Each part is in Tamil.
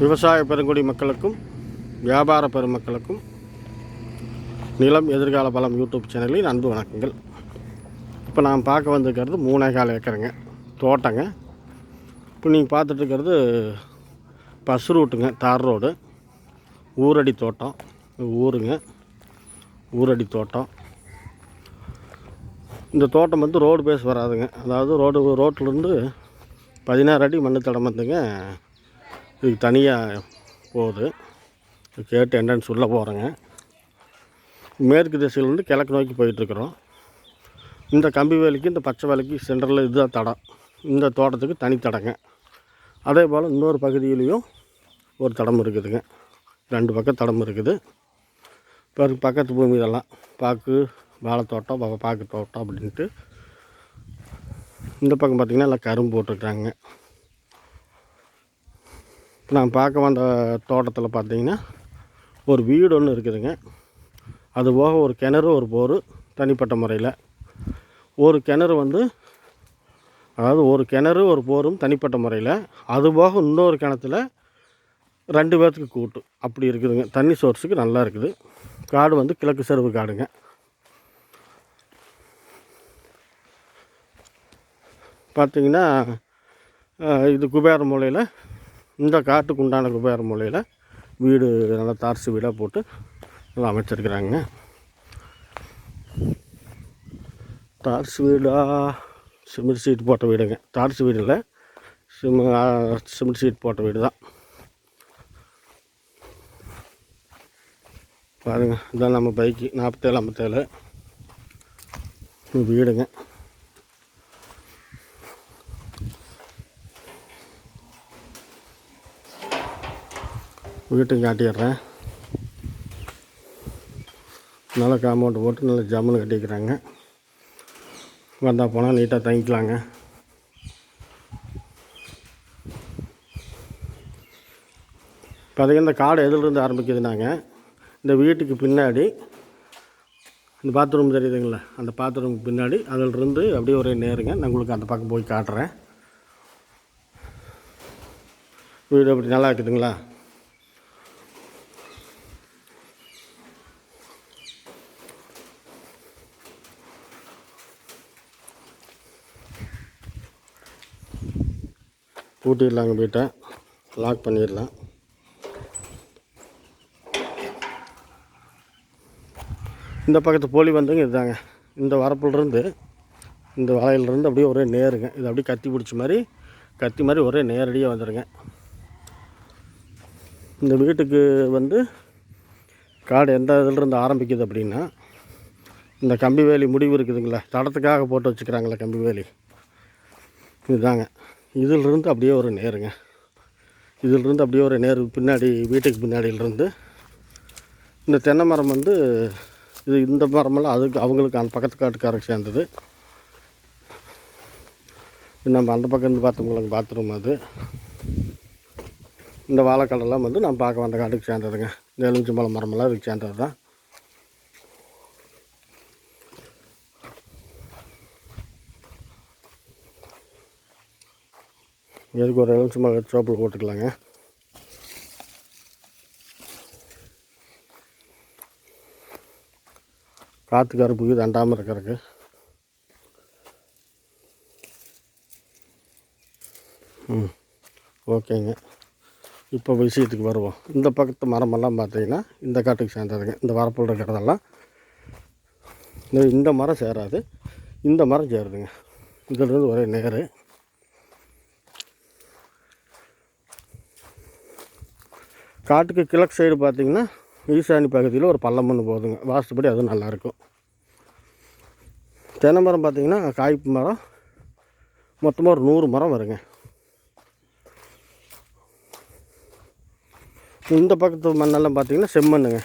விவசாய பெருங்குடி மக்களுக்கும் வியாபார பெருமக்களுக்கும் நிலம் எதிர்கால பலம் யூடியூப் சேனலில் அன்பு வணக்கங்கள். இப்போ நான் பார்க்க வந்திருக்கிறது மூணே கால் ஏக்கருங்க தோட்டங்க. இப்போ நீங்கள் பார்த்துட்டுருக்கிறது பஸ் ரூட்டுங்க தார் ரோடு. ஊரடி தோட்டம் ஊருங்க ஊரடி தோட்டம். இந்த தோட்டம் வந்து ரோடு பேஸ் வராதுங்க. அதாவது ரோடு ரோட்லேருந்து பதினாறு அடி மண்ணு தடம் வந்துங்க. இதுக்கு தனியாக போகுது. கேட்டு என்னன்னு சொல்ல போகிறேங்க மேற்கு திசையிலேருந்து கிழக்கு நோக்கி போயிட்டுருக்குறோம். இந்த கம்பி வேலைக்கு இந்த பச்சை வேலைக்கு சென்டரில் இதுதான் தடம். இந்த தோட்டத்துக்கு தனி தடங்க. அதே போல் இன்னொரு பகுதியிலையும் ஒரு தடம் இருக்குதுங்க. ரெண்டு பக்கம் தடம் இருக்குது. பிறகு பக்கத்து பூமி இதெல்லாம் பாக்கு வாழைத்தோட்டம் பாக்கு தோட்டம் அப்படின்ட்டு. இந்த பக்கம் பார்த்திங்கன்னா எல்லாம் கரும்பு போட்டிருக்காங்க. நான் பார்க்க வந்த தோட்டத்தில் பார்த்தீங்கன்னா ஒரு வீடு ஒன்று இருக்குதுங்க. அது போக ஒரு கிணறு ஒரு போர் தனிப்பட்ட முறையில். ஒரு கிணறு வந்து அதாவது ஒரு கிணறு ஒரு போரும் தனிப்பட்ட முறையில். அது போக இன்னொரு கிணத்துல ரெண்டு பேர்த்துக்கு கூட்டு. அப்படி இருக்குதுங்க. தண்ணி சோர்ஸுக்கு நல்லா இருக்குது. காடு வந்து கிழக்கு செருவு காடுங்க. பார்த்தீங்கன்னா இது குபேர மூலையில் இந்த காட்டுக்கு உண்டான குபேர மூலையில் வீடு நல்லா தார்சு வீடாக போட்டு நல்லா அமைச்சிருக்கிறாங்க. தார்சு வீடாக சிமெண்ட் சீட் போட்ட வீடுங்க. தார்சு வீடு இல்லை சிம சிமெண்ட் சீட் போட்ட வீடு தான். பாருங்கள் இதான் நம்ம பைக்கு நாற்பத்தேழு ஐம்பத்தேழு. வீடுங்க. வீட்டையும் காட்டிடுறேன். நல்லா காம்பவுண்டு போட்டு நல்லா ஜம்முன்னு கட்டிக்கிறாங்க. வந்தால் போனால் நீட்டாக தங்கிக்கலாங்க. பார்த்தீங்கன்னா இந்த காடு எதிலிருந்து ஆரம்பிக்குதுனாங்க இந்த வீட்டுக்கு பின்னாடி இந்த பாத்ரூம் தெரியுதுங்களா? அந்த பாத்ரூமுக்கு பின்னாடி அதிலிருந்து அப்படியே ஒரே நேருங்க. நான் உங்களுக்கு அந்த பக்கம் போய் காட்டுறேன். வீடு அப்படி நல்லா இருக்குதுங்களா? பூட்டிடலாங்க வீட்டை லாக் பண்ணிடலாம். இந்த பக்கத்து போலி வந்துங்க இதுதாங்க. இந்த வரப்புலேருந்து இந்த வலையிலேருந்து அப்படியே ஒரே நேருங்க. இது அப்படியே கத்தி பிடிச்ச மாதிரி கத்தி மாதிரி ஒரே நேரடியாக வந்துடுங்க இந்த வீட்டுக்கு வந்து காடு எந்த இதிலிருந்து ஆரம்பிக்குது அப்படின்னா இந்த கம்பி வேலி முடிவு இருக்குதுங்களா. தடத்துக்காக போட்டு வச்சுக்கிறாங்களே கம்பி வேலி. இதுதாங்க. இதிலிருந்து அப்படியே ஒரு நேருங்க. இதிலிருந்து அப்படியே ஒரு நேரு பின்னாடி வீட்டுக்கு பின்னாடியிலிருந்து. இந்த தென்னை மரம் வந்து இது இந்த மரமெல்லாம் அதுக்கு அவங்களுக்கு அந்த பக்கத்து காட்டுக்காரருக்கு சேர்ந்தது. நம்ம அந்த பக்கம் இருந்து பார்த்தவங்களுக்கு பாத்ரூம் அது. இந்த வாழைக்கடலாம் வந்து நான் பார்க்க வந்த காட்டுக்கு சேர்ந்ததுங்க. இந்த எலுமிச்சம்பழம் மரமெல்லாம் இதுக்கு சேர்ந்தது தான் எதுக்கு ஒரு எலுமிச்சம்பழம் சோப்பில் போட்டுக்கலாங்க. காற்று கருப்புக்கு தண்டாமல் இருக்கிறதுக்கு. ம் ஓகேங்க. இப்போ விஷயத்துக்கு வருவோம். இந்த பக்கத்து மரமெல்லாம் பார்த்தீங்கன்னா இந்த காட்டுக்கு சேர்ந்ததுங்க. இந்த வரப்பில் இருக்கிறதெல்லாம். இந்த இந்த மரம் சேராது. இந்த மரம் சேருதுங்க. இதிலிருந்து ஒரே நேரு காட்டுக்கு கிழக்கு சைடு பார்த்திங்கன்னா ஈசானி பகுதியில் ஒரு பள்ளம் ஒன்று போகுதுங்க. வாஸ்துப்படி அதுவும் நல்லாயிருக்கும். தென்னை மரம் பார்த்தீங்கன்னா காய்ப்பு மரம் மொத்தமாக ஒரு நூறு மரம் வருங்க. இந்த பக்கத்து மண்ணெல்லாம் பார்த்திங்கன்னா செம்மண்ணுங்க.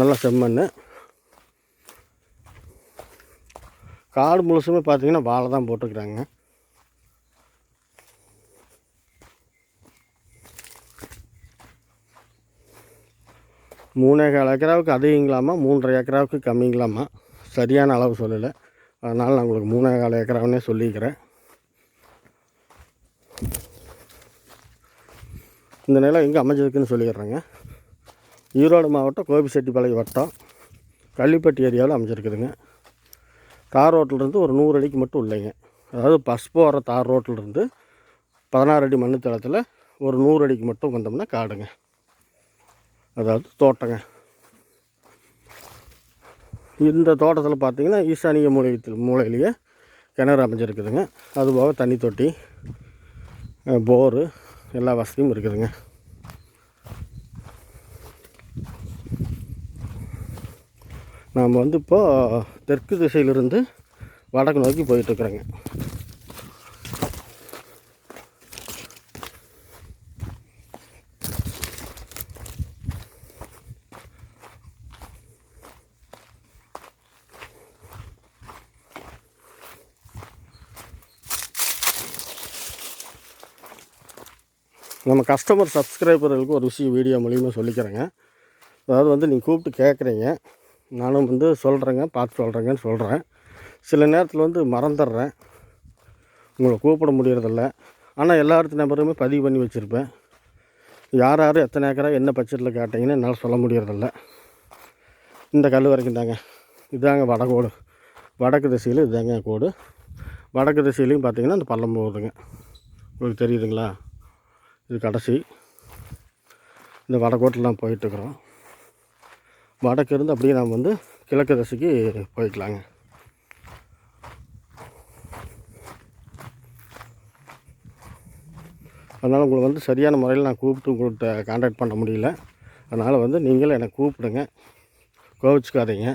நல்லா செம்மண் காடு முழுசுமே பார்த்தீங்கன்னா வாழை தான் போட்டுருக்குறாங்க. மூணேகால் ஏக்கராவுக்கு அதிகங்களாமா மூன்றரை ஏக்கராவுக்கு கம்மிங்களாமா சரியான அளவு சொல்லலை. அதனால் நான் உங்களுக்கு மூணே கால் ஏக்கராவுன்னே சொல்லிக்கிறேன். இந்த நிலம் எங்கே அமைஞ்சிருக்குன்னு சொல்லிடுறேங்க. ஈரோடு மாவட்டம் கோபிச்செட்டிப்பாளையம் வட்டம் கள்ளிப்பட்டி ஏரியாவில் அமைஞ்சிருக்குதுங்க. தார் ரோட்டிலேருந்து ஒரு நூறு அடிக்கு மட்டும் இல்லைங்க. அதாவது பஸ் போகிற தார் ரோட்டிலேருந்து பதினாறு அடி மண்ணு தளத்தில் ஒரு நூறு அடிக்கு மட்டும் வந்தோம்னா காடுங்க. அதாவது தோட்டங்க. இந்த தோட்டத்தில் பார்த்தீங்கன்னா ஈசானிய மூலையத்தில் மூலையிலேயே கிணறு அமைஞ்சிருக்குதுங்க. அதுபோக தண்ணி தொட்டி போரு எல்லா வசதியும் இருக்குதுங்க. நாம் வந்து இப்போது தெற்கு திசையிலிருந்து வடக்கு நோக்கி போயிட்டுருக்குறோங்க நம்ம கஸ்டமர் சப்ஸ்கிரைபர்களுக்கு ஒரு விஷயம் வீடியோ மூலியமாக சொல்லிக்கிறேங்க. அதாவது வந்து நீங்கள் கூப்பிட்டு கேட்குறீங்க நானும் வந்து சொல்கிறேங்க பார்த்து சொல்கிறேங்கன்னு சொல்கிறேன் சில நேரத்தில் வந்து மறந்துடுறேன். உங்களை கூப்பிட முடியறதில்ல. ஆனால் எல்லாத்து நம்பருமே பதிவு பண்ணி வச்சுருப்பேன். யார் யார் எத்தனை ஏக்கரா என்ன பட்ஜெட்டில் கேட்டிங்கன்னு என்னால் சொல்ல முடியறதில்ல. இந்த கல் வரைக்கும் தாங்க. இதாங்க வடகோடு. வடக்கு திசையில் இதாங்க கோடு. வடக்கு திசையிலையும் பார்த்தீங்கன்னா அந்த பள்ளம் போகுதுங்க. உங்களுக்கு தெரியுதுங்களா? இது கடைசி. இந்த வடக்கோட்டில் தான் போயிட்டுருக்குறோம். வடக்கு இருந்து அப்படியே நாம் வந்து கிழக்கு திசைக்கு போய்க்கலாங்க. அதனால் உங்களை வந்து சரியான முறையில் நான் கூப்பிட்டு உங்கள்கிட்ட காண்டாக்ட் பண்ண முடியல. அதனால் வந்து நீங்களும் என்னை கூப்பிடுங்க. கோவிச்சுக்காதீங்க.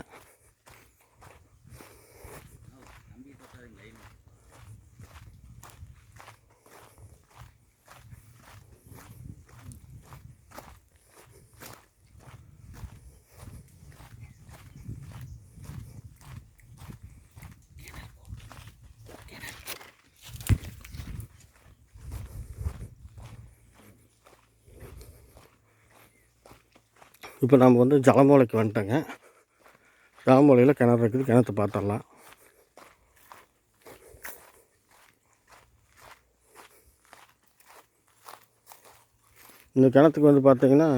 இப்போ நம்ம வந்து ஜலமூலைக்கு வந்துட்டோங்க. ஜலமூலையில் கிணறு இருக்குது கிணத்து பார்த்துடலாம். இந்த கிணத்துக்கு வந்து பார்த்திங்கன்னா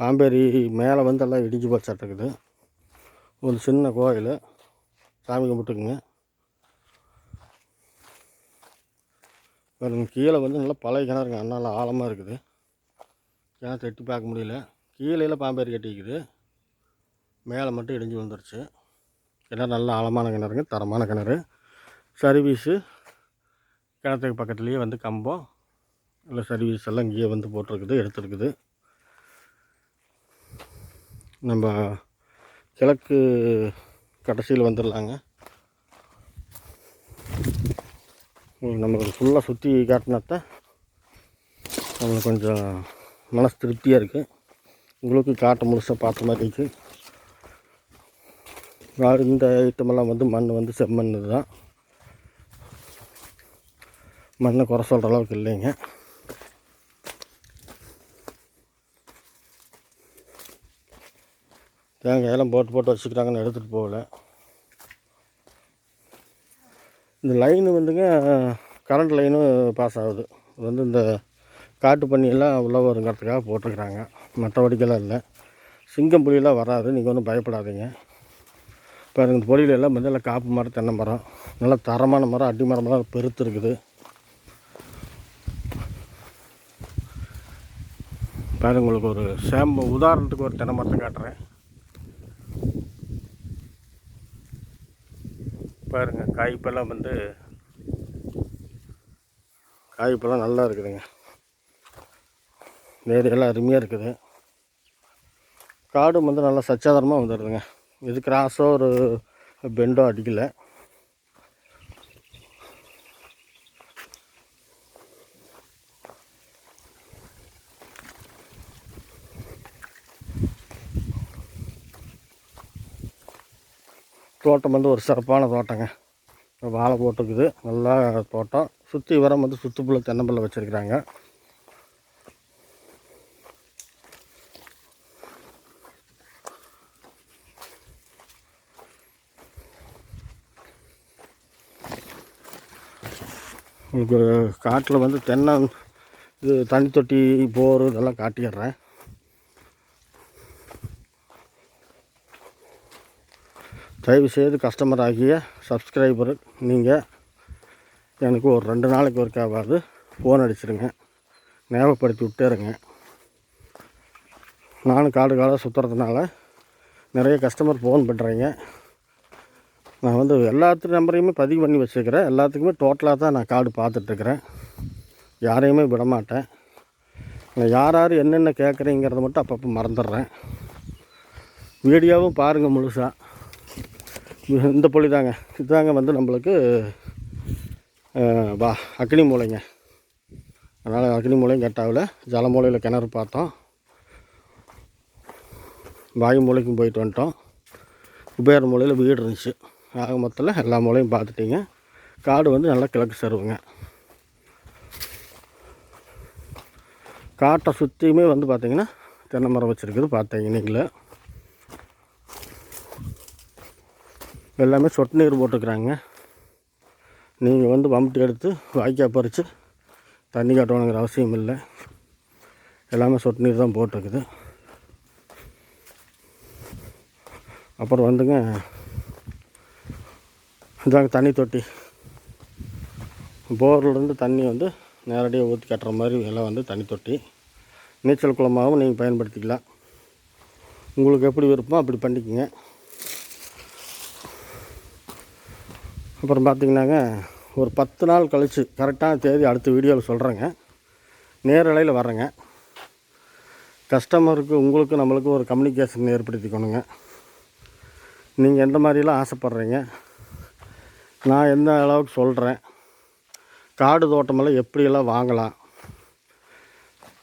பாம்பேரி மேலே வந்து எல்லாம் இடிஞ்சு இருக்குது. ஒரு சின்ன கோயில். சாமி கும்பிட்டுக்குங்க. வேறு கீழே வந்து நல்லா பழைய கிணறுங்க. நல்லா ஆழமாக இருக்குது. கிணத்து எட்டி பார்க்க முடியல. கீழேயில் பாம்பேரி கட்டிக்குது. மேலே மட்டும் இடிஞ்சு வந்துருச்சு கிணறு நல்ல ஆழமான கிணறுங்க தரமான கிணறு. சர்வீஸு கிணத்துக்கு பக்கத்துலேயே வந்து கம்பம். இல்லை சர்வீஸ் எல்லாம் இங்கேயே வந்து போட்டிருக்குது எடுத்துருக்குது. நம்ம கிழக்கு கடைசியில் வந்துடலாங்க. நம்மளுக்கு நம்ம ஃபுல்லாக சுற்றி காட்டினாத்தான் நம்மளுக்கு கொஞ்சம் மனசு திருப்தியாக இருக்குது உங்களுக்கு காட்டை முழுசாக பார்த்த மாதிரி இருக்குது இந்த ஐட்டமெல்லாம் வந்து மண் வந்து செம்மண் தான். மண்ணை குறை சொல்கிற அளவுக்கு இல்லைங்க. தேங்காயெல்லாம் போட்டு போட்டு வச்சுக்கிறாங்கன்னு எடுத்துகிட்டு போகல. இந்த லைனு வந்துங்க கரண்ட் லைனும் பாஸ் ஆகுது. இது வந்து இந்த காட்டு பண்ணியெல்லாம் உள்ள வருங்கிறதுக்காக போட்டிருக்கிறாங்க மற்றபடிக்கெல்லாம் இல்லை. சிங்கம் புலியெல்லாம் வராது நீங்கள் ஒன்றும் பயப்படாதீங்க. பாருங்க இந்த பொலியிலெல்லாம் வந்து நல்லா காப்பு மரம் தென்னை மரம் நல்லா தரமான மரம் அடி மரமெல்லாம் பெருத்து இருக்குது. பாருங்க உங்களுக்கு ஒரு சேம்ப உதாரணத்துக்கு ஒரு தென்னை மரத்தை காட்டுறேன். பாருங்க காய்ப்பெல்லாம் வந்து காய்ப்பெல்லாம் நல்லா இருக்குதுங்க. நேரியெல்லாம் அருமையாக இருக்குது. காடும் வந்து நல்லா சச்சாதாரமாக வந்துடுதுங்க இது கிராஸோ ஒரு பெண்டோ அடிக்கலை. தோட்டம் வந்து ஒரு சிறப்பான தோட்டங்க. வாழை போட்டுருக்குது. நல்லா தோட்டம். சுற்றி வரம் வந்து சுற்றுப்புள்ள தென்னம்பிள்ளை வச்சுருக்குறாங்க. உங்களுக்கு காட்டில் வந்து தென்னை இது தண்ணி தொட்டி போர் இதெல்லாம் காட்டிடுறேன். தயவுசெய்து கஸ்டமர் ஆகிய சப்ஸ்கிரைபர் நீங்கள் எனக்கு ஒரு ரெண்டு நாளைக்கு ஒருக்காவது ஃபோன் அடிச்சிருங்க. ஞாபகப்படுத்தி விட்டேருங்க நானும் காடு காலாக சுற்றுறதுனால நிறைய கஸ்டமர் ஃபோன் பண்ணுறீங்க நான் வந்து எல்லாத்து நம்பரையுமே பதிவு பண்ணி வச்சுருக்கிறேன். எல்லாத்துக்குமே டோட்டலாக தான் நான் கார்டு பார்த்துட்ருக்குறேன். யாரையுமே விட மாட்டேன் நான் யார் யார் என்னென்ன கேட்குறீங்கிறத மட்டும் அப்பப்போ மறந்துடுறேன். வீடியோவும் பாருங்கள் முழுசாக இந்த பொழி தாங்க. இதுதாங்க வந்து நம்மளுக்கு வா அக்னி மூலைங்க. அதனால் அக்னி மூலையும் கெட்டாவில் ஜல மூலையில் கிணறு பார்த்தோம். வாயு மூலைக்கும் போயிட்டு வந்துட்டோம். குபேர மூலையில் வீடு இருந்துச்சு. ஆக மொத்தத்தில் எல்லா மூலையும் பார்த்துட்டீங்க. காடு வந்து நல்லா கிழக்கு சருவுங்க. காட்டை சுற்றியுமே வந்து பார்த்தீங்கன்னா தென்னை மரம் வச்சுருக்குது பார்த்தீங்க நீங்களே. எல்லாமே சொட்டு நீர் போட்டுக்கிறாங்க. நீங்கள் வந்து பம்பு எடுத்து வாய்க்கால் பறித்து தண்ணி காட்டணுங்கிற அவசியம் இல்லை. எல்லாமே சொட்டு நீர் தான் போட்டிருக்குது. அப்புறம் வந்துங்க இதாங்க தண்ணி தொட்டி. போர்லேருந்து தண்ணி வந்து நேரடியாக ஊற்றி கட்டுற மாதிரி எல்லாம் வந்து தண்ணி தொட்டி. நீச்சல் குளமாகவும் நீங்கள் பயன்படுத்திக்கலாம். உங்களுக்கு எப்படி விருப்பமோ அப்படி பண்ணிக்கங்க. அப்புறம் பார்த்தீங்கன்னாங்க ஒரு பத்து நாள் கழித்து கரெக்டான தேதி அடுத்த வீடியோவில் சொல்கிறேங்க நேரலையில் வர்றேங்க. கஸ்டமருக்கு உங்களுக்கு நம்மளுக்கு ஒரு கம்யூனிகேஷன் ஏற்படுத்திக்கணுங்க. நீங்கள் எந்த மாதிரிலாம் ஆசைப்பட்றீங்க? நான் எந்த அளவுக்கு சொல்கிறேன் காடு தோட்டமெல்லாம் எப்படியெல்லாம் வாங்கலாம்?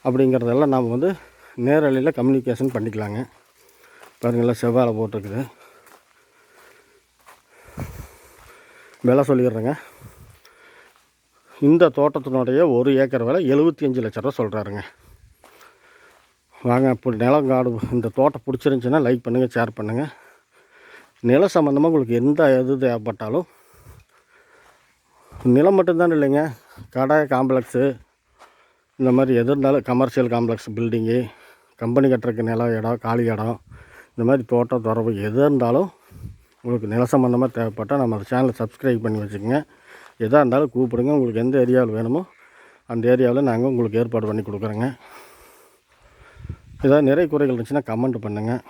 அப்படிங்கிறதெல்லாம் நாம் வந்து நேரலையில் கம்யூனிகேஷன் பண்ணிக்கலாங்க. பாருங்களா செவ்வாழை போட்டிருக்குது. விலை சொல்லிடுறேங்க. இந்த தோட்டத்தினுடைய ஒரு ஏக்கர் விலை எழுபத்தி அஞ்சு லட்ச ரூபா சொல்கிறாருங்க வாங்க இப்போ நிலம் காடு இந்த தோட்டம் பிடிச்சிருந்துச்சின்னா லைக் பண்ணுங்கள் ஷேர் பண்ணுங்கள் நில சம்மந்தமாக உங்களுக்கு எந்த இது தேவைப்பட்டாலும் நிலம் மட்டும்தான் இல்லைங்க. கடை காம்ப்ளெக்ஸு இந்த மாதிரி எது இருந்தாலும் கமர்ஷியல் காம்ப்ளெக்ஸ் பில்டிங்கு கம்பெனி கட்டுறதுக்கு நிலம் இடம் காலி இடம் இந்த மாதிரி தோட்டம் துறவு எது இருந்தாலும் உங்களுக்கு நில சம்மந்தமாக தேவைப்பட்டால் நம்ம சேனலை சப்ஸ்கிரைப் பண்ணி வச்சுக்கோங்க. எதாக இருந்தாலும் கூப்பிடுங்க. உங்களுக்கு எந்த ஏரியாவில் வேணுமோ அந்த ஏரியாவில் நாங்கள் உங்களுக்கு ஏற்பாடு பண்ணி கொடுக்குறோங்க. ஏதாவது நிறைய குறைகள் இருந்துச்சுன்னா கமெண்ட் பண்ணுங்கள்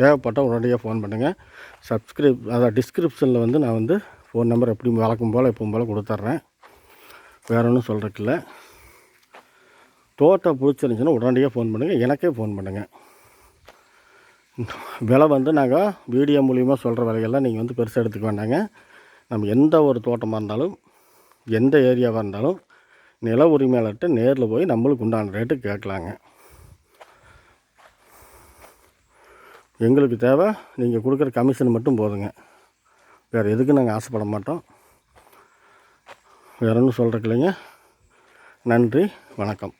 தேவைப்பட்டால் உடனடியாக ஃபோன் பண்ணுங்கள் சப்ஸ்கிரைப் அதான் டிஸ்கிரிப்ஷனில் வந்து நான் வந்து ஃபோன் நம்பர் எப்படி வழக்கம் போல் எப்பவும் போல் கொடுத்துட்றேன் வேற ஒன்றும் சொல்கிறதுக்கில்ல தோட்டம் பிடிச்சிருந்துச்சின்னா உடனடியாக ஃபோன் பண்ணுங்கள் எனக்கே ஃபோன் பண்ணுங்கள் விலை வந்து நாங்கள் வீடியோ மூலியமாக சொல்கிற விலையெல்லாம் நீங்கள் வந்து பெருசாக எடுத்துக்க வேண்டாங்க. நம்ம எந்த ஒரு தோட்டமாக இருந்தாலும் எந்த ஏரியாவாக இருந்தாலும் நில உரிமையாளர்கிட்ட நேரில் போய் நம்மளுக்கு உண்டான ரேட்டு கேட்கலாங்க. எங்களுக்கு தேவை நீங்கள் கொடுக்குற கமிஷன் மட்டும் போதுங்க. வேறு எதுக்கும் நாங்கள் ஆசைப்பட மாட்டோம். வேற ஒன்றும் சொல்கிறக்கு இல்லைங்க. நன்றி வணக்கம்.